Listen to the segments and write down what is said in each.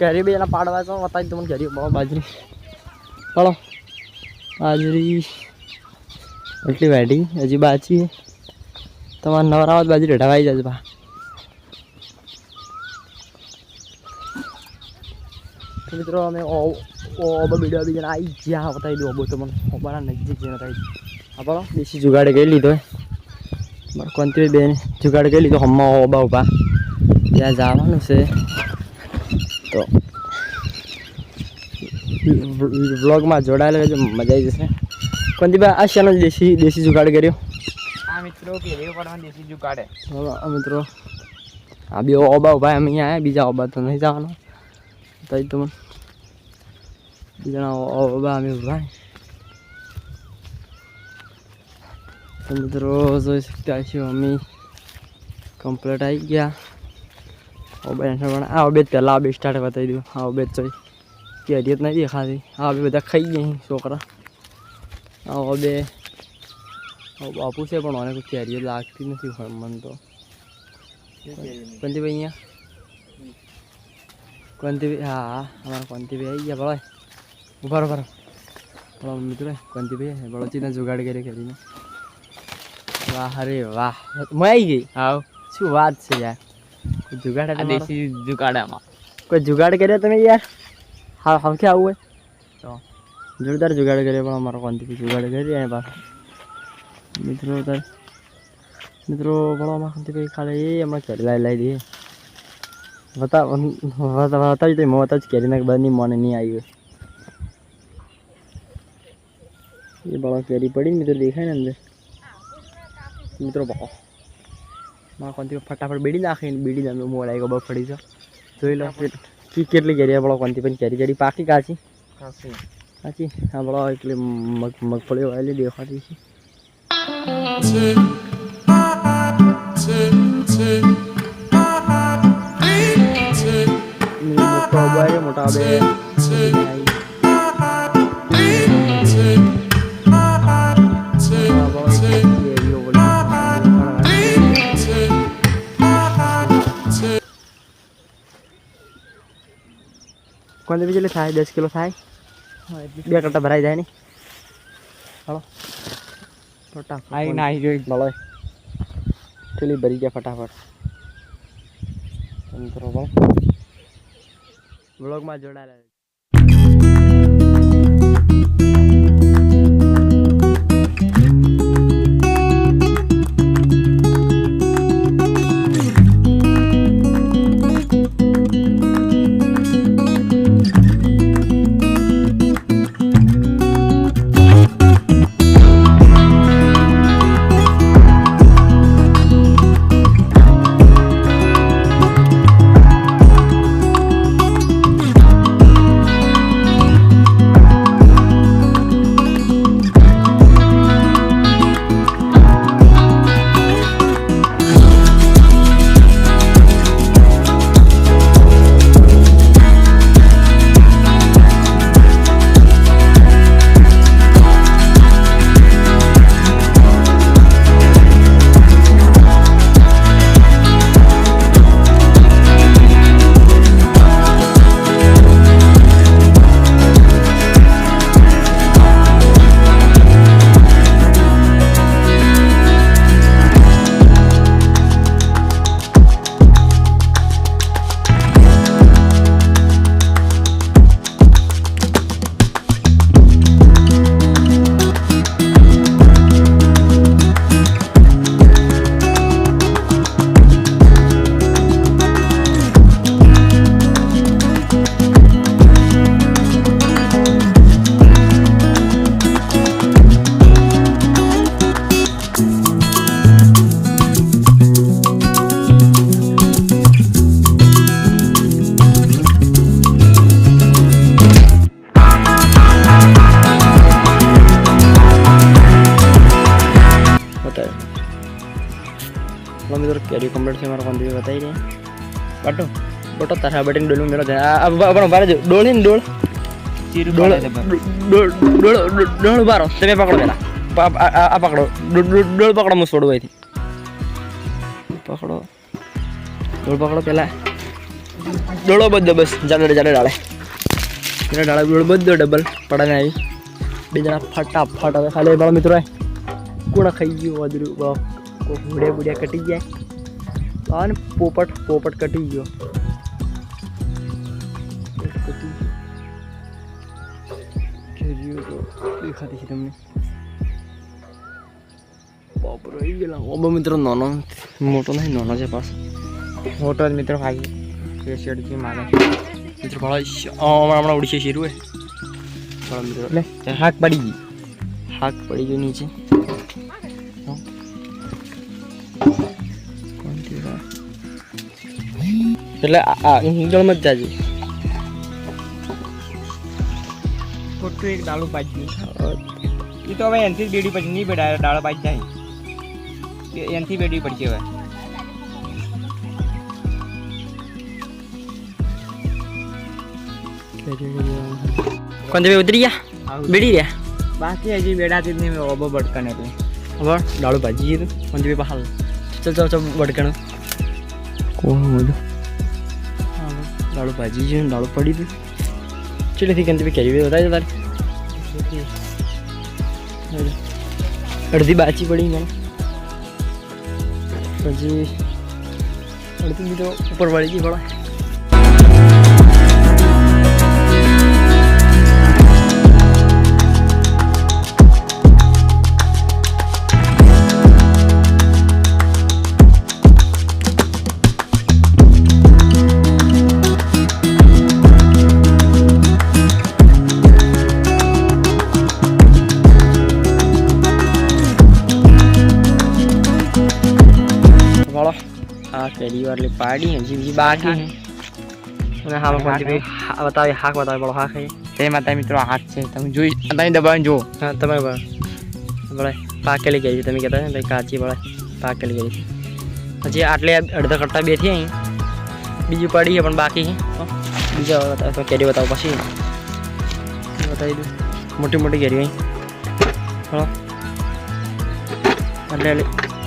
કેરી બી એના પાડવા તો બતાવી તમને કેરી બહુ, બાજરી. હળો. બાજરી. એટલી વાઢી. હજી બાચી. તમારે નવરાવા બાજરી ઢવાઈ જાય તો મિત્રો, અમે ઓબો બીડો બીજાને આવી ગયા, બતાવી દઉં ઓબો તમને ઓબાના નજીક જઈને બતાવી બોલો. દેશી જુગાડ કરી લીધો મારે કોંતી બેન જુગાડ કરી લીધો, હમણાં ઓબા ઊભા ત્યાં જવાનું છે. તો વ્લોગમાં જોડાયેલા રહેજો મજા આવી જશે. કોંતીભાઈ આ શેનો દેશી દેશી જુગાડ કર્યો? આ મિત્રો કેરીઓ પડવા દેશી જુગાડે. આ મિત્રો. આ બે ઓબા ઊભા અમે અહીંયા આવ્યા બીજા ઓબા તો નહીં જવાનો. તઈ તો બીજા ઓબા અમે ઊભા. તો મિત્રો જોઈ શકતા છીએ અમે. કમ્પ્લીટ આવી ગયા. ઓબે પણ આ ઓબે પહેલાં બે સ્ટાર્ટ બતાવી દઉં આ ઓબે ચોઈ કેરીત નથી દેખાતી. આ બે બધા ખાઈ ગયા છોકરા. આવો બે. બાપુ છે પણ મને કોઈ કેરીઓ લાગતી નથી મને તો. કંતિભાઈ અહીંયા? કંતિભાઈ હા હા અમારા કંતિભાઈ આવી ગયા ભાઈ ઊભા ઊભા બળો મિત્રો કોંતીભાઈ બળો જુગાડ કરી કરીને. વાહ અરે વાહ. મેં આવી ગઈ? હા. શું વાત છે યાર. જુગાડ? દેશી જુગાડામાં. કોઈ જુગાડ કર્યો તમે યાર? હા હમકે આવું હોય તો જોરદાર જુગાડ કર્યો પણ અમારો કોંતીભાઈ જુગાડ કરી અને પાછો મિત્રો તાર મિત્રો પણ અમારા કોંતીભાઈ ખાલી એ હમણાં કેરી લાવી લાવી દઈએ બતા બતાવી તો મોત જ કેરી નાખ બની મને નહીં આવી હોય એ બળો કેરી પડી મિત્રો દેખાય ને અંદર મિત્રો બહો મારા કોંતી ફટાફટ બેડી નાખીને બેડી નાખી મોડ આવી ગયો ફડી છે જોઈ લો કે કેટલી કેરી આપણો કોનથી પણ કેરી કેરી પાકી કાચી ખાસી કાચી આપણો બળો એટલે મગ મગફળી વાયેલી દેખાતી છે કોને બીજે થાય દસ કિલો થાય. બે કટા ભરાઈ જાય ને. હાલો. ફટાફટ આઈ ના આવી જોઈ. મળે. ચલી ભરી ગયા ફટાફટ. મિત્રો બ્લોગમાં જોડાયેલા કેરી કમ્પ્લીટ છે મારા કોંદી બતાવી દે બટો બટો તારા બટીને ડોલું મેળો છે આ આ બા- બારે જો ડોળ છે ને ડોળ ચીરું ડોળ કાઢે છે બસ. ડોળ ડોળ ડોળ- ડોળ બારો તમે પકડો પેલા પા- આ આ- આ પકડો ડોળ ડોળ- ડોળ પકડો હું છોડું અહીંથી પકડો ડોળ પકડો પેલા ડોળો બધો બસ જાડે જાડે ડાળે જાડે ડાળે ડોળ બધો ડબલ પડાને આવી બે જણા ફટાફટ હવે ખાલી બાળો મિત્રો કોણ ખાઈ ગયું વધરું બાપ કોઈ બુડે બુડે કટી જાય આ ને પોપટ પોપટ કટી ગયો. દેખાતી છે તમને બાપ રહી ગયેલા ઓબો મિત્રો નાનો મોટો નહીં નાનો છે પાસ મોટો જ મિત્રો ખાઈ શેરડી માગે મિત્રો ભાળા હમણાં હમણાં શીરું એ મિત્રો. હાક પડી ગઈ. હાક પડી ગયું નીચે. એટલે આ આ ઈંગળમાં જ જાજે ખોટું એક ડાળું પાડી એ તો હવે એનથી જ બેડી પછી નહીં બેડા ડાળો પાડી જાય એ એનથી બેડી પડશે હવે કોણ તમે ઉતરી ગયા બેડી રહ્યા બાકી હજી બેડાથી જ નહીં ઓબો બટકન એટલે ખબર ડાળું ભાજી ગયું કોણ તમે પહાલ ચલ ચલ ચલ બટકણ કોણ બોલું ડાળું ભાજી ગયું ડાળું પડી ગયું. ચેલેથી કેમ તમે કેરી બતાવી તારે? અડધી બાચી પડી મને. પછી અડધી બીજો ઉપર વળી ગઈ ભળા આ કેરી વાળી પાડી जी બીજી બાકી है અને હા હા બતાવી હાક બતાવી બળો હાક તે માતા મિત્રો હાથ છે. તમે જોઈ તમે દબાવીને જુઓ. હા તમે બળ પાકેલી કેરી તમે કહેતા ને ભાઈ કાચી બળે પાકેલી કેરી હજી આટલે અડધા કરતા બેથી અહીં બીજું પડી છે પણ બાકી છે બીજા બતાવો તો કેરી બતાવો પછી. બતાવી દઉં. મોટી મોટી કેરી અહીં હા. એટલે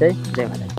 Saya.